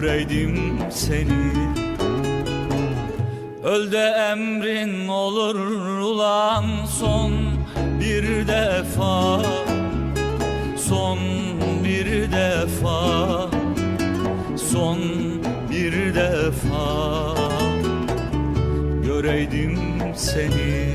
Göreydim seni. Öl de emrin olur ulan son bir defa. Son bir defa. Son bir defa. Göreydim seni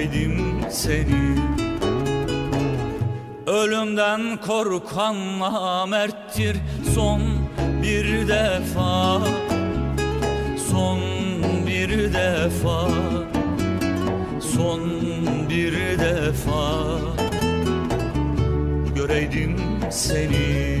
göreydim seni. Ölümden korkan namerttir son bir defa. Son bir defa. Son bir defa. Göreydim seni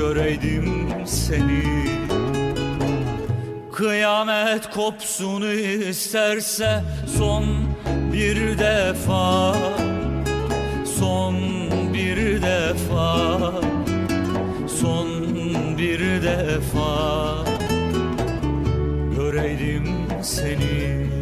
göreydim seni. Kıyamet kopsun isterse son bir defa Son bir defa Son bir defa Göreydim seni